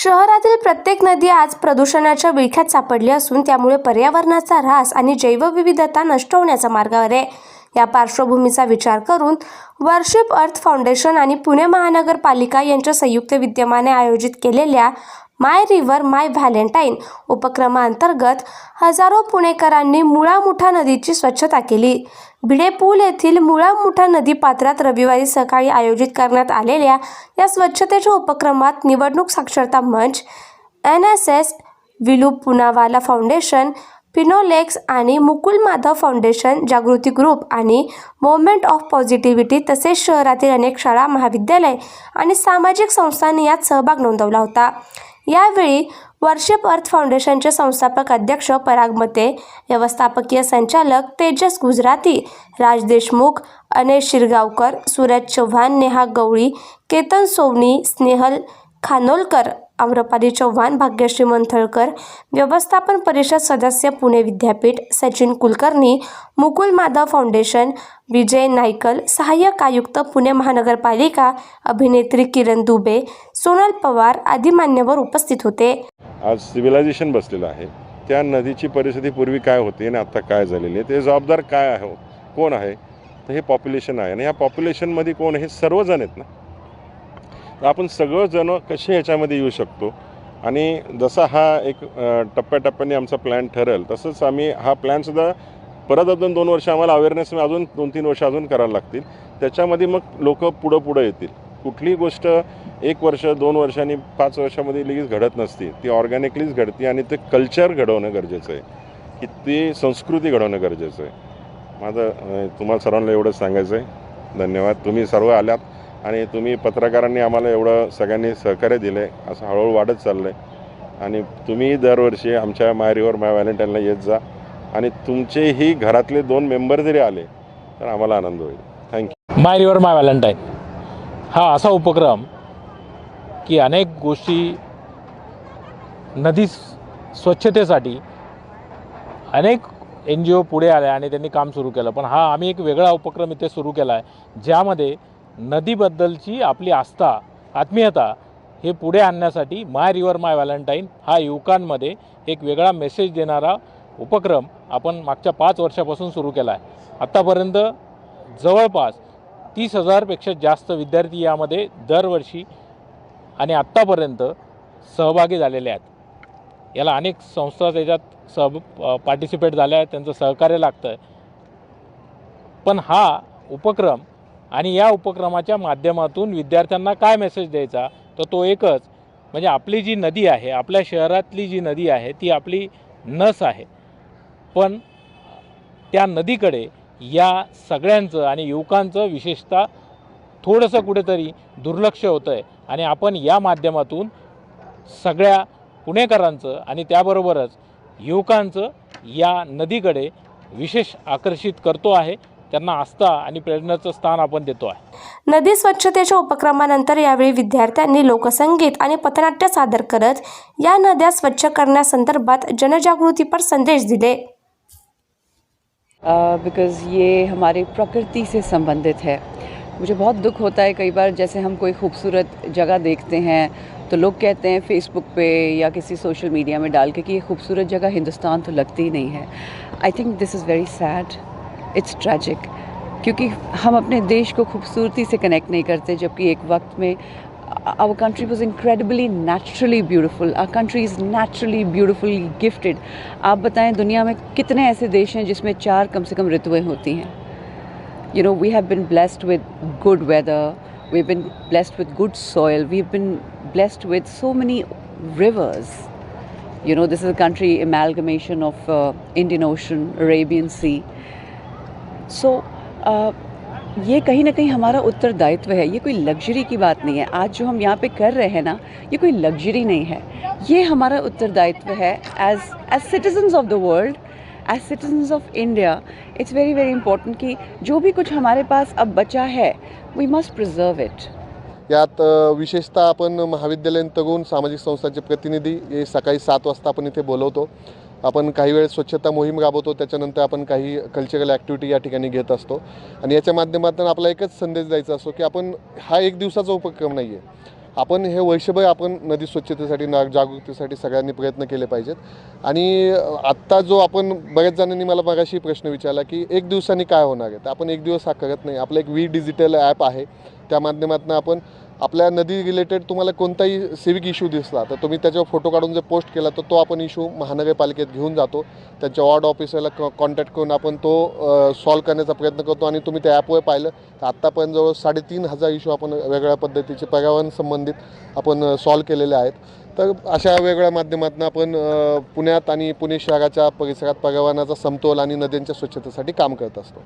शहरातील प्रत्येक नदी आज प्रदूषणाच्या विळख्यात सापडली असून त्यामुळे पर्यावरणाचा ऱ्हास आणि जैवविविधता नष्ट होण्याचा मार्गावर आहे. या पार्श्वभूमीचा विचार करून वर्शिप अर्थ फाउंडेशन आणि पुणे महानगरपालिका यांच्या संयुक्त विद्यमाने आयोजित केलेल्या माय रिव्हर माय व्हॅलेंटाईन उपक्रमाअंतर्गत हजारो पुणेकरांनी मुळा मुठा नदीची स्वच्छता केली. भिडे पूल येथील मुळा मुठा नदी पात्रात रविवारी सकाळी आयोजित करण्यात आलेल्या या स्वच्छतेच्या उपक्रमात निवडणूक साक्षरता मंच N S S Villoo Poonawalla foundation Finolex आणि मुकुल माधव फाउंडेशन जागृती ग्रुप आणि मोमेंट ऑफ पॉझिटिव्हिटी तसेच शहरातील अनेक शाळा महाविद्यालय आणि सामाजिक संस्थांनी यात सहभाग नोंदवला होता. यावेळी वर्षिप अर्थ फाउंडेशनचे संस्थापक अध्यक्ष पराग मते व्यवस्थापकीय संचालक तेजस गुजराती राज देशमुख अनेश शिरगावकर सूरज चव्हाण नेहा गवळी केतन सोवनी स्नेहल खानोलकर आम्रपाली चव्हाण भाग्यश्री मंथळकर व्यवस्थापन परिषद सदस्य पुणे विद्यापीठ सचिन कुलकर्णी मुकुल माधव फाउंडेशन विजय नायकल सहाय्यक आयुक्त पुणे महानगरपालिका अभिनेत्री किरण दुबे सोनल पवार आदी मान्यवर उपस्थित होते. आज सिव्हिलायझेशन बसलेलं आहे. त्या नदीची परिस्थिती पूर्वी काय होती आणि आता काय झालेली आहे? ते जबाबदार काय आहे? कोण आहे? तर हे पॉप्युलेशन आहे आणि ह्या पॉप्युलेशनमध्ये कोण हे सर्वजण आहेत ना? तर आपण सगळंजण कसे ह्याच्यामध्ये येऊ शकतो? आणि जसा हा एक टप्प्याटप्प्याने आमचा प्लॅन ठरेल तसंच आम्ही हा प्लॅनसुद्धा परत अजून दोन वर्ष आम्हाला अवेअरनेस अजून दोन तीन वर्ष अजून करायला लागतील. त्याच्यामध्ये मग लोक पुढं पुढं येतील. कुठलीही गोष्ट एक वर्ष दोन वर्षांनी पाच वर्षामध्ये लगेच घडत नसते. ती ऑर्गॅनिकलीच घडते आणि ते कल्चर घडवणं गरजेचं आहे. की ती संस्कृती घडवणं गरजेचं आहे. माझं तुम्हाला सर्वांना एवढंच सांगायचं आहे. धन्यवाद. तुम्ही सर्व आल्यात आणि तुम्ही पत्रकारांनी आम्हाला एवढं सगळ्यांनी सहकार्य दिलं आहे असं हळूहळू वाढत चाललं आहे आणि तुम्ही दरवर्षी आमच्या मायरीवर माय व्हॅलेंटाईनला येत जा. आणि तुमचेही घरातले दोन मेंबर जरी आले तर आम्हाला आनंद होईल. Thank you my river my valentine. हा असा उपक्रम की अनेक गोष्टी नदी स्वच्छतेसाठी अनेक एन जी ओ पुढे आल्या आणि त्यांनी काम सुरू केलं. पण हा आम्ही एक वेगळा उपक्रम इथे सुरू केला आहे ज्यामध्ये नदीबद्दलची आपली आस्था आत्मीयता हे पुढे आणण्यासाठी माय रिव्हर माय व्हॅलेंटाईन हा युवकांमध्ये एक वेगळा मेसेज देणारा उपक्रम आपण मागच्या पाच वर्षापासून सुरू केला आहे. आत्तापर्यंत जवळपास तीस हजारपेक्षा जास्त विद्यार्थी यामध्ये दरवर्षी आणि आत्तापर्यंत सहभागी झालेले आहेत. याला अनेक संस्था त्याच्यात सह पार्टिसिपेट झाल्या आहेत त्यांचं सहकार्य लागतं आहे पण हा उपक्रम आणि या उपक्रमाच्या माध्यमातून विद्यार्थ्यांना काय मेसेज द्यायचा? तर तो एकच म्हणजे आपली जी नदी आहे आपल्या शहरातली जी नदी आहे ती आपली नस आहे. पण त्या नदीकडे या सगळ्यांचं आणि युवकांचं विशेषतः थोडंसं कुठेतरी दुर्लक्ष होतं आहे आणि आपण या माध्यमातून सगळ्या पुणेकरांचं आणि त्याबरोबरच युवकांचं या नदीकडे विशेष आकर्षित करतो आहे. त्यांना आस्था आणि प्रेरणाचं स्थान आपण देतो आहे. नदी स्वच्छतेच्या उपक्रमानंतर यावेळी विद्यार्थ्यांनी लोकसंगीत आणि पथनाट्य सादर करत या नद्या स्वच्छ करण्यासंदर्भात जनजागृतीपर संदेश दिले. बिकॉज़ ये हमारी प्रकृति से संबंधित है। मुझे बहुत दुख होता है कई बार जैसे हम कोई खूबसूरत जगह देखते हैं तो लोग कहते हैं फेसबुक पे या किसी सोशल मीडिया में डाल के कि ये खूबसूरत जगह हिंदुस्तान तो लगती ही नहीं है। I think this is very sad it's tragic क्योंकि हम अपने देश को खूबसूरती से कनेक्ट नहीं करते, जबकि एक वक्त में our country was incredibly naturally beautiful our country is naturally beautifully gifted आप बताएं दुनिया में कितने ऐसे देश हैं जिसमें चार कम से कम ऋतुएं होती हैं you know we have been blessed with good weather we've been blessed with good soil we've been blessed with so many rivers you know this is a country amalgamation of uh, indian ocean arabian sea so uh, ये कहीं ना कहीं हमारा उत्तरदायित्व है। ये कोई luxury की बात नहीं है। आज जो हम यहाँ पे कर रहे हैं ना, ये कोई लग्जरी नहीं है। ये हमारा उत्तरदायित्व है as as citizens of the world as citizens of India it's very very important कि जो भी कुछ हमारे पास अब बचा है वी मस्ट प्रिजर्व इट यात विशेषतः आपण महाविद्यालयीन तरुण सामाजिक संस्थांचे प्रतिनिधी हे सकाळी सात वाजता आपण इथे बोलवतो. आपण काही वेळ स्वच्छता मोहीम राबवतो त्याच्यानंतर आपण काही कल्चरल ॲक्टिव्हिटी या ठिकाणी घेत असतो. आणि याच्या माध्यमातून आपला एकच संदेश द्यायचा असतो की आपण हा एक दिवसाचा उपक्रम नाही आहे आपण हे वर्षभर आपण नदी स्वच्छतेसाठी ना जागृतीसाठी सगळ्यांनी प्रयत्न केले पाहिजेत. आणि आत्ता जो आपण बऱ्याच जणांनी मला मगाशी प्रश्न विचारला की एक दिवसांनी काय होणार आहे? तर आपण एक दिवस हा करत नाही. आपलं एक वी डिजिटल ॲप आहे. त्या माध्यमातून आपण आपल्या नदी रिलेटेड तुम्हाला कोणताही सिविक इश्यू दिसला तर तुम्ही त्याच्यावर फोटो काढून जर पोस्ट केला तर तो आपण इश्यू महानगरपालिकेत घेऊन जातो. त्यांच्या वॉर्ड ऑफिसरला कॉन्टॅक्ट करून आपण तो सॉल्व करण्याचा प्रयत्न करतो आणि तुम्ही त्या ॲपवर पाहिलं तर आत्तापर्यंत जवळ साडेतीन हजार इश्यू आपण वेगळ्या पद्धतीचे पर्यावरण संबंधित आपण सॉल्व केलेले आहेत. तर अशा वेगळ्या माध्यमातून आपण पुण्यात आणि पुणे शहराच्या परिसरात पर्यावरणाचा समतोल आणि नद्यांच्या स्वच्छतेसाठी काम करत असतो.